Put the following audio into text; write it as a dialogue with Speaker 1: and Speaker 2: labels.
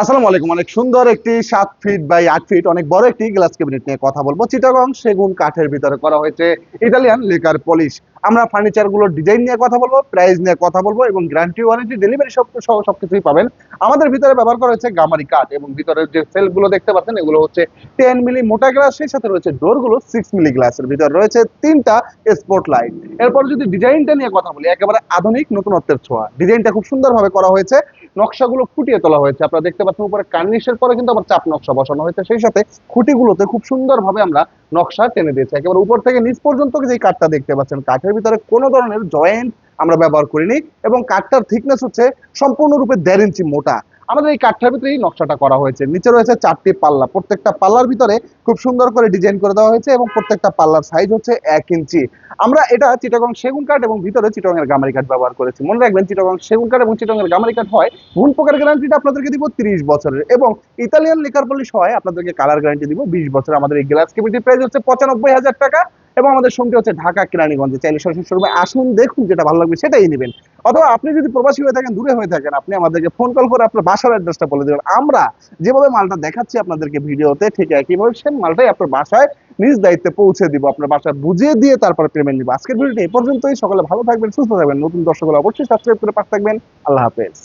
Speaker 1: আসসালামু আলাইকুম। অনেক সুন্দর একটি সাত ফিট বাই আট ফিট অনেক বড় একটি গ্লাস ক্যাবিনেট নিয়ে কথা বলব। চিটাগং সেগুন কাঠের ভিতরে করা হয়েছে ইটালিয়ান লেকার পলিশ আমরা ফার্নিচারগুলোর ডিজাইন নিয়ে কথা বলব প্রাইস নিয়ে কথা বলব এবং গ্যারান্টি ওয়ারেন্টি ডেলিভারি সব সহ সবকিছুই পাবেন। আমাদের ভিতরে ব্যবহার করা হয়েছে গামারি কাঠ এবং ভিতরের যে সেলগুলো দেখতে পাচ্ছেন, এগুলো হচ্ছে টেন মিলি মোটা গ্লাস সেই সাথে রয়েছে ডোরগুলো সিক্স মিলি গ্লাসের ভিতরে। রয়েছে তিনটা স্পট লাইট এরপর যদি ডিজাইনটা নিয়ে কথা বলি, একেবারে আধুনিক নতুনত্বের ছোঁয়া। ডিজাইনটা খুব সুন্দরভাবে করা হয়েছে। নকশাগুলো ফুটিয়ে তোলা হয়েছে। আপনারা দেখতে পাচ্ছেন উপরে কার্নিশের পরে কিন্তু আবার চাপ নকশা বসানো হয়েছে। সেই সাথে খুঁটিগুলোতে খুব সুন্দরভাবে আমরা নকশা টেনে দিয়েছে। একেবারে উপর থেকে নিচ পর্যন্ত যে কাঠটা দেখতে পাচ্ছেন, কাঠের ভিতরে কোনো ধরনের জয়েন্ট আমরা ব্যবহার করিনি এবং কাঠটার থিকনেস হচ্ছে সম্পূর্ণরূপে দেড় ইঞ্চি মোটা। আমাদের এই কাঠটার ভিতরেই নকশাটা করা হয়েছে। নিচে রয়েছে চারটি পাল্লা। প্রত্যেকটা পাল্লার ভিতরে খুব সুন্দর করে ডিজাইন করে দেওয়া হয়েছে এবং প্রত্যেকটা পাল্লার সাইজ হচ্ছে এক ইঞ্চি। আমরা এটা চিটাগং সেগুন কাঠ এবং ভিতরে চিটাগং গামারি কাঠ ব্যবহার করেছি। মনে রাখবেন চিটাগং সেগুন কাঠ এবং চিটাগং গামারি কাঠ হয় ঘুণ প্রকার গ্যারান্টিটা আপনাদেরকে দিব তিরিশ বছরের এবং ইতালিয়ান লিকার পলিশ হয়, আপনাদেরকে কালার গ্যারান্টি দিব বিশ বছর আমাদের এই গ্লাস কেবিটি প্রাইস হচ্ছে পঁচানব্বই হাজার টাকা। এবং আমাদের সঙ্গে হচ্ছে ঢাকা, কেরানীগঞ্জে। চাইলে সরাসরি শোরুমে আসুন, দেখুন যেটা ভালো লাগবে সেটাই নেবেন। অথবা আপনি যদি প্রবাসী হয়ে থাকেন, দূরে হয়ে থাকেন, আপনি আমাদেরকে ফোন কল করে আপনার বাসার অ্যাড্রেসটা বলে দেবেন। আমরা যেভাবে মালটা দেখাচ্ছি আপনাদেরকে ভিডিওতে, ঠিক একইভাবে সেম মালটাই আপনার বাসায় নিজ দায়িত্বে পৌঁছে দিব, আপনার বাসায় বুঝিয়ে দিয়ে তারপরে পেমেন্ট দিব আজকের ভিডিওটি এই পর্যন্তই। সকালে ভালো থাকবেন, সুস্থ থাকবেন। নতুন দর্শকরা অবশ্যই সাবস্ক্রাইব করে পাশে থাকবেন। আল্লাহ হাফেজ।